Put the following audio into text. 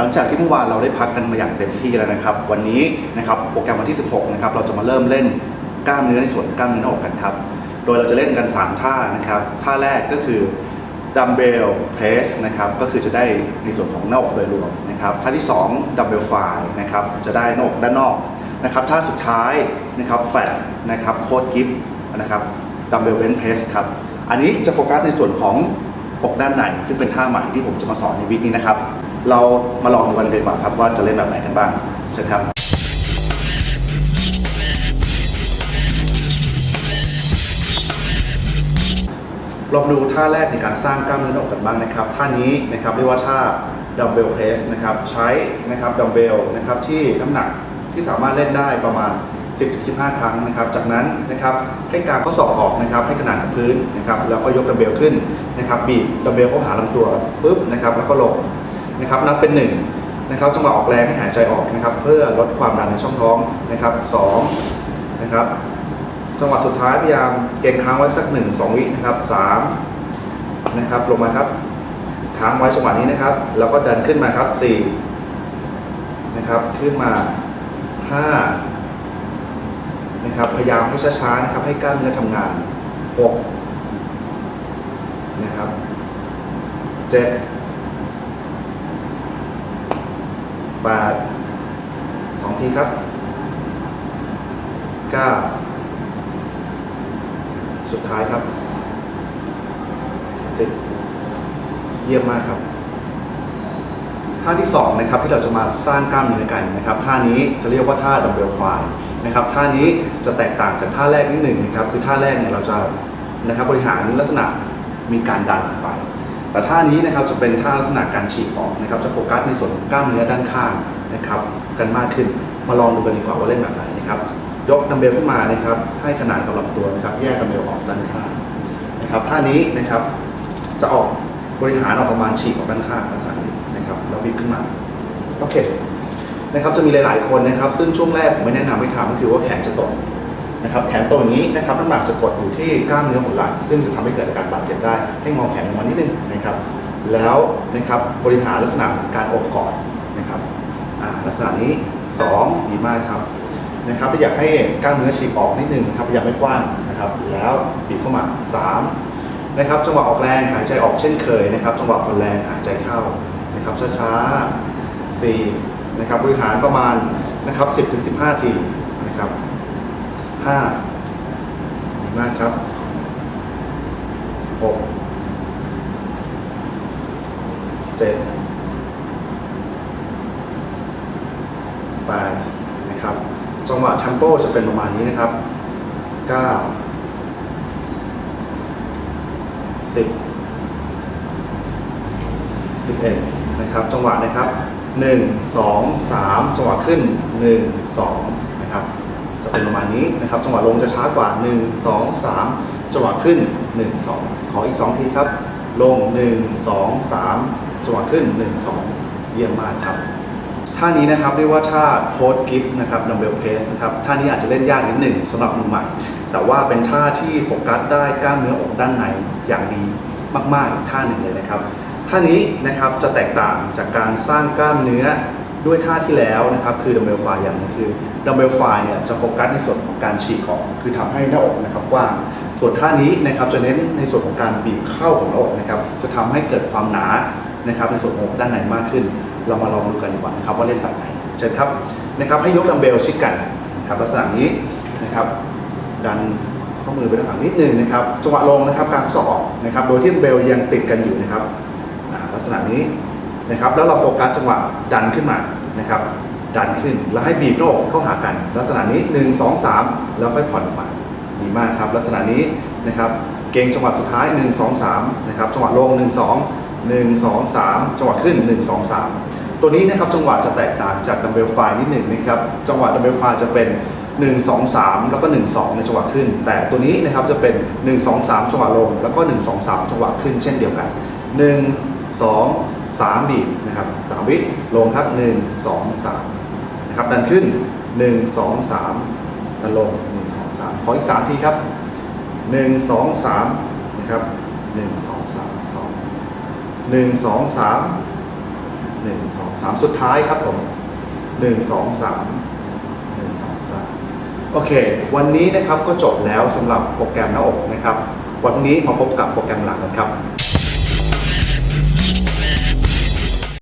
หลังจากที่เมื่อวานเราได้พักกันมาอย่างเต็มที่แล้วนะครับ วันนี้นะครับโปรแกรมวันที่ 16 นะครับ เราจะมาเริ่มเล่นกล้ามเนื้อในส่วนกล้ามเนื้อหน้าอกกันครับ โดยเราจะเล่นกัน 3 ท่านะครับ ท่าแรกก็คือดัมเบลเพรสนะครับ ก็คือจะได้ในส่วนของหน้าอกโดยรวมนะครับ ท่าที่2ดัมเบลไฟนะครับ จะได้หน้าอกด้านนอกนะครับ ท่าสุดท้ายนะครับแฟตนะครับโคดกิฟนะครับดัมเบลเวนเพรสครับ อันนี้จะโฟกัสในส่วนของอกด้านในซึ่งเป็นท่าใหม่ที่ผมจะมาสอนในวิดีโอนี้นะครับ เรามาลองดูกันเลยดีกว่าครับว่าจะเล่นแบบไหนกันบ้างเชิญครับลองดูท่าแรกในการสร้างกล้ามเนื้ออกกันบ้างนะครับ ท่านี้นะครับเรียกว่าท่าดัมเบลเพรสนะครับใช้นะครับดัมเบลนะครับที่น้ำหนักที่สามารถเล่นได้ประมาณ 10-15 ครั้งนะครับ จากนั้นนะครับให้กางข้อศอกออกนะครับให้ขนานกับพื้นนะครับแล้วก็ยกดัมเบลขึ้นนะครับบีบดัมเบลเข้าหาลำตัวปุ๊บนะครับแล้วก็ลง นะครับนับเป็น1นะครับจังหวะออกแรงให้หายใจออกนะครับ เพื่อลดความดันในช่องท้องนะครับ2นะครับจังหวะสุดท้ายพยายามเก่งค้างไว้สัก1 2วินะครับ3นะครับลงมาครับค้างไว้จังหวะนี้นะครับ แล้วก็ดันขึ้นมาครับ4นะครับขึ้นมา5นะครับพยายามให้ช้าๆนะครับให้กล้ามเนื้อทำงาน6นะครับ7 แปดสองทีครับเก้าสุดท้ายครับสิบเยี่ยมมากครับ ท่าที่ 2 นะครับที่เราจะมาสร้างกล้ามเนื้อกันนะครับ ท่านี้จะเรียกว่าท่าดัมเบลไฟนะครับ ท่านี้จะแตกต่างจากท่าแรกนิดหนึ่งนะครับ คือท่าแรกเนี่ยเราจะนะครับบริหารลักษณะมีการดันไป แต่ท่านี้นะครับจะเป็นท่าลักษณะการฉีกออกนะครับ จะโฟกัสในส่วนของกล้ามเนื้อด้านข้างนะครับกันมากขึ้น มาลองดูกันดีกว่าว่าเล่นแบบไหนนะครับ ยกดัมเบลขึ้นมานะครับ ให้ขนาดกับลำตัวนะครับ แยกดัมเบลออกด้านข้างนะครับ ท่านี้นะครับจะออกบริหารออกประมาณฉีกออกด้านข้างลักษณะนี้นะครับ แล้วบิดขึ้นมา โอเคนะครับ จะมีหลาย ๆ คนนะครับ ซึ่งช่วงแรกผมไม่แนะนำให้ทำก็คือว่าแขนจะตก นะครับแขนตกอย่างนี้นะครับน้ำหนักจะกดอยู่ที่กล้ามเนื้อหัวไหล่ซึ่งจะทำให้เกิดอาการบาดเจ็บได้ ให้งอแขนลงมานิดนึงนะครับ แล้วนะครับบริหารลักษณะการอบกอดนะครับลักษณะนี้สองดีมากครับนะครับอยากให้กล้ามเนื้อฉีกออกนิดนึงครับพยายามไม่กว้างนะครับแล้วบีบเข้ามา3นะครับจังหวะออกแรงหายใจออกเช่นเคยนะครับจังหวะผ่อนแรงหายใจเข้านะครับช้าๆ4นะครับบริหารประมาณนะครับ10ถึง15 ทีนะครับ ห้ามากครับหกเจ็ดแปดนะครับ จังหวะเทมโปจะเป็นประมาณนี้นะครับเก้าสิบสิบเอ็ดนะครับ จังหวะนะครับหนึ่งสองสามจังหวะขึ้นหนึ่งสอง เป็นประมาณนี้นะครับจังหวะลงจะช้ากว่า 1 2 3 จังหวะขึ้น 1 2 ขออีก 2 ทีครับ ลง 1 2 3 จังหวะขึ้น 1 2 เยี่ยมมากครับท่านี้นะครับเรียกว่าท่าโค้ดกิฟต์นะครับดัมเบลเพสนะครับท่านี้อาจจะเล่นยากนิดหนึ่งสำหรับมือใหม่ แต่ว่าเป็นท่าที่โฟกัสได้กล้ามเนื้ออกด้านในอย่างดีมากๆอีกท่าหนึ่งเลยนะครับท่านี้นะครับจะแตกต่างจากการสร้างกล้ามเนื้อ ด้วยท่าที่แล้วนะครับคือดัมเบลไฟอย่างนึงคือดัมเบลไฟเนี่ยจะโฟกัสในส่วนของการฉีกออกคือทำให้หน้าอกนะครับกว้างส่วนท่านี้นะครับจะเน้นในส่วนของการบีบเข้าของหน้าอกนะครับจะทำให้เกิดความหนานะครับในส่วนของอกด้านในมากขึ้น เรามาลองดูกันดีกว่านะครับว่าเล่นแบบไหนเชิญครับนะครับให้ยกดัมเบลชิดกันนะครับลักษณะนี้นะครับดันข้อมือไปด้านหลังนิดนึงนะครับจังหวะลงนะครับกางข้อศอกออกนะครับโดยที่ดัมเบลยังติดกันอยู่นะครับลักษณะนี้นะครับแล้วเราโฟกัสจังหวะดันขึ้นมา นะครับดันขึ้นแล้วให้บีบหน้าอกเข้าหากัน ลักษณะนี้ 1 2 3 แล้วค่อยผ่อนออกมาดีมากครับ ลักษณะนี้นะครับเกรงจังหวะสุดท้าย 1 2 3นะครับจังหวะลง 1 2 1 2 3 จังหวะขึ้น 1 2 3 ตัวนี้นะครับจังหวะจะแตกต่างจากดัมเบลไฟนิดหนึ่งนะครับจังหวะดัมเบลไฟจะเป็น 1 2 3 แล้วก็ 1 2 ในจังหวะขึ้น แต่ตัวนี้นะครับจะเป็น 1 2 3 จังหวะลง แล้วก็ 1 2 3 จังหวะขึ้นเช่นเดียวกัน 1 2 3บีบนะครับ3วิลงครับ1 2 3นะครับดันขึ้น1 2 3ดันลง1 2 3ขออีก3ทีครับ1 2 3นะครับ1 2 3 2 1 2 3หนึ่งสองสามสุดท้ายครับผมหนึ่งสองสามหนึ่งสองสามโอเค วันนี้นะครับก็จบแล้วสำหรับโปรแกรมหน้าอกนะครับ วันนี้มาพบกับโปรแกรมหลักกันครับ